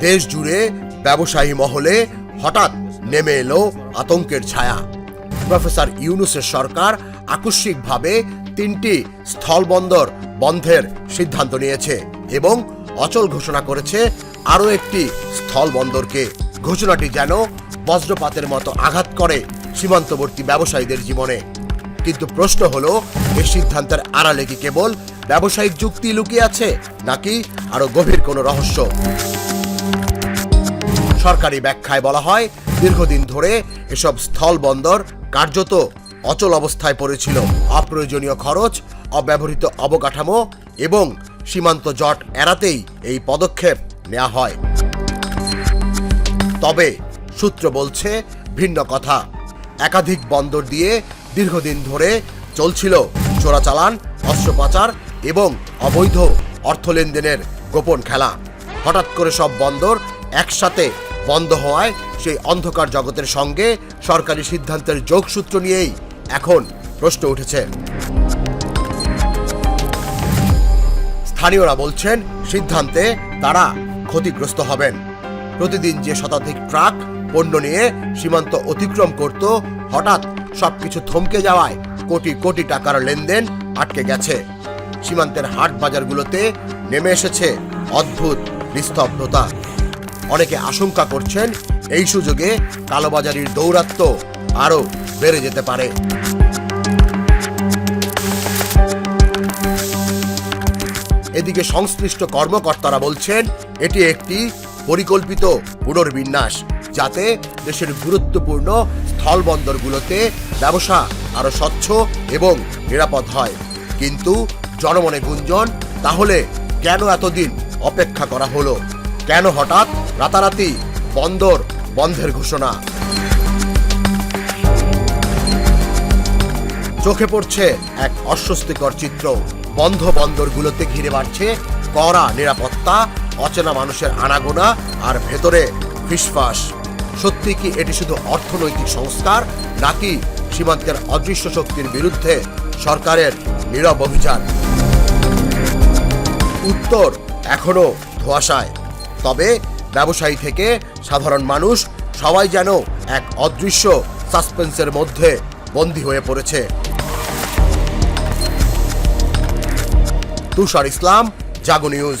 দেশ জুড়ে ব্যবসায়ী মহলে হঠাৎ নেমে এলো আতঙ্কের ছায়া। প্রফেসর ইউনুসের সরকার আকস্মিকভাবে তিনটি স্থলবন্দর বন্ধের সিদ্ধান্ত নিয়েছে এবং অচল ঘোষণা করেছে আরও একটি স্থলবন্দরকে। ঘোষণাটি যেন বজ্রপাতের মতো আঘাত করে সীমান্তবর্তী ব্যবসায়ীদের জীবনে। কিন্তু প্রশ্ন হলো এই সিদ্ধান্তের আড়ালে কি কেবল ব্যবসায়িক যুক্তি লুকিয়ে আছে নাকি আরও গভীর কোনো রহস্য? সরকারি ব্যাখ্যায় বলা হয়, দীর্ঘদিন ধরে এসব স্থল বন্দর কার্যত অচল অবস্থায় পড়েছিল। অপ্রয়োজনীয় খরচ, অব্যবহৃত অবকাঠামো এবং সীমান্ত জট এড়াতেই এই পদক্ষেপ নেওয়া হয়। তবে সূত্র বলছে, ভিন্ন কথা। একাধিক বন্দর দিয়ে দীর্ঘদিন ধরে চলছিল চোরাচালান অস্ত্র পাচার এবং অবৈধ অর্থ লেনদেনের গোপন খেলা। হঠাৎ করে সব বন্দর একসাথে বন্ধ হওয়ায় সেই অন্ধকার জগতের সঙ্গে সরকারি সিদ্ধান্তের যোগসূত্র নিয়েই এখন প্রশ্ন উঠেছে। স্থানীয়রা বলছেন, সিদ্ধান্তে তারা ক্ষতিগ্রস্ত হবেন। প্রতিদিন যে শতাধিক ট্রাক, পণ্য নিয়ে সীমান্ত অতিক্রম করত, হঠাৎ সবকিছু থমকে যাওয়ায় কোটি কোটি টাকার লেনদেন আটকে গেছে। সীমান্তের হাট বাজারগুলোতে নেমে এসেছে অদ্ভুত নিস্তব্ধতা। অনেকে আশঙ্কা করছেন এই সুযোগে কালোবাজারির দৌরাত্ম্য আরও বেড়ে যেতে পারে। এদিকে সংশ্লিষ্ট কর্মকর্তারা বলছেন, এটি একটি পরিকল্পিত পুনর্বিন্যাস, যাতে দেশের গুরুত্বপূর্ণ স্থলবন্দরগুলোতে ব্যবসা আরও স্বচ্ছ এবং নিরাপদ হয়। কিন্তু জনমনে গুঞ্জন, তাহলে কেন এতদিন অপেক্ষা করা হলো? কেন হঠাৎ রাতারাতি বন্দর বন্ধের ঘোষণা? চোখে পড়ছে এক অস্বস্তিকর চিত্র। বন্ধ বন্দরগুলোতে ঘিরে বাড়ছে কড়া নিরাপত্তা, অচেনা মানুষের আনাগোনা আর ভেতরে ফিসফাস। সত্যি কি এটি শুধু অর্থনৈতিক সংস্কার নাকি সীমান্তের অদৃশ্য শক্তির বিরুদ্ধে সরকারের নীরব অভিযান? উত্তর এখনও ধোয়াশায়। তবে ব্যবসায়ী থেকে সাধারণ মানুষ সবাই যেন এক অদৃশ্য সাসপেন্সের মধ্যে বন্দী হয়ে পড়েছে। তুষার ইসলাম, জাগো নিউজ।